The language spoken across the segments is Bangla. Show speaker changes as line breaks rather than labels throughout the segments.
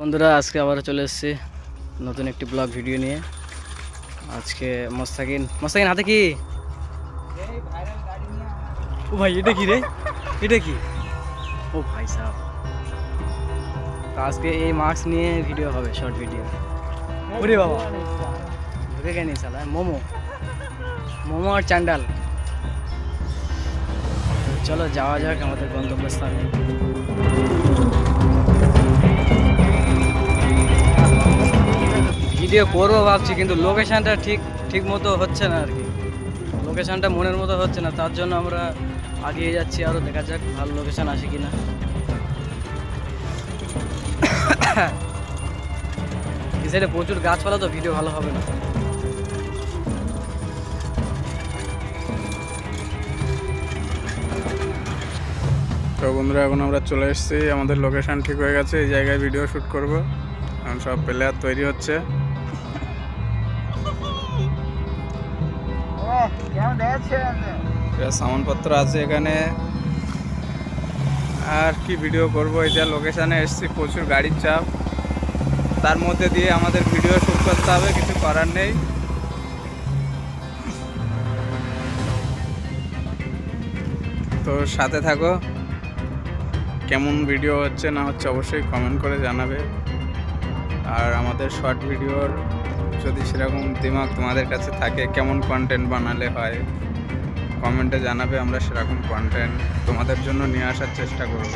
বন্ধুরা, আজকে আবার চলে এসেছি নতুন একটি ব্লগ ভিডিও নিয়ে। আজকে মোস্তাকিন মোস্তাকিন, হাতে কি? ও ভাই, এটা কি রে? এটা কি? ও ভাই সাহেব। তো আজকে এই মাস্ক নিয়ে ভিডিও হবে, শর্ট ভিডিও। ওরে বাবা। ঢুকে কেন সালা মোমো। মোমো আর চান্ডাল। চলো, যাওয়া যাক আমাদের গন্তব্যস্থানে। ভিডিও করব ভাবছি, কিন্তু লোকেশনটা ঠিক ঠিক মতো হচ্ছে না আর কি। লোকেশানটা মনের মতো হচ্ছে না, তার জন্য আমরা আগিয়ে যাচ্ছি আরও দেখা যাক ভালো লোকেশান আসে কি না এই সাইডে প্রচুর গাছপালা, তো ভিডিও ভালো হবে না।
তো বন্ধুরা, এখন আমরা চলে এসেছি, আমাদের লোকেশন ঠিক হয়ে গেছে, এই জায়গায় ভিডিও শ্যুট করব। এখন সব প্লেয়ার তৈরি হচ্ছে। সামানপত্র আছে এখানে। আর কি ভিডিও করব? এই যা লোকেশানে এসেছি, প্রচুর গাড়ির চাপ। তার মধ্যে দিয়ে আমাদের ভিডিও শ্যুট করতে হবে, কিছু করার নেই। তো সাথে থাকো। কেমন ভিডিও হচ্ছে না হচ্ছে অবশ্যই কমেন্ট করে জানাবে। আর আমাদের শর্ট ভিডিওর যদি সেরকম দিমাগ তোমাদের কাছে থাকে, কেমন কন্টেন্ট বানালে হয় কমেন্টে জানাবে, আমরা সেরকম কন্টেন্ট তোমাদের জন্য নিয়ে আসার চেষ্টা করব।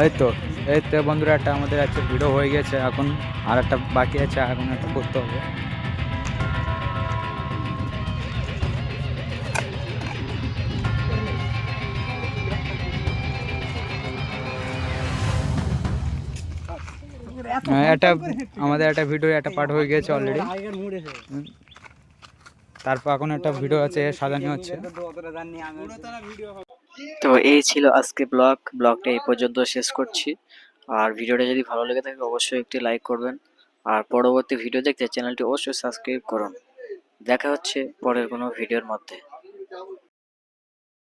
এই তো এই তো বন্ধুরা একটা আমাদের একটা ভিডিও হয়ে গেছে। এখন আর একটা বাকি আছে এখন একটা করতে হবে। হ্যাঁ, একটা আমাদের একটা ভিডিও একটা পার্ট হয়ে গেছে অলরেডি তারপর এখন একটা ভিডিও আছে সাজানো হচ্ছে।
তো এই ছিল আজকে ব্লগ। ব্লগটা এই পর্যন্ত শেষ করছি। আর ভিডিওটা যদি ভালো লেগে থাকে, অবশ্যই একটি লাইক করবেন। আর পরবর্তী ভিডিও দেখতে চ্যানেলটি অবশ্যই সাবস্ক্রাইব করুন। দেখা হচ্ছে পরের কোনো ভিডিওর মধ্যে।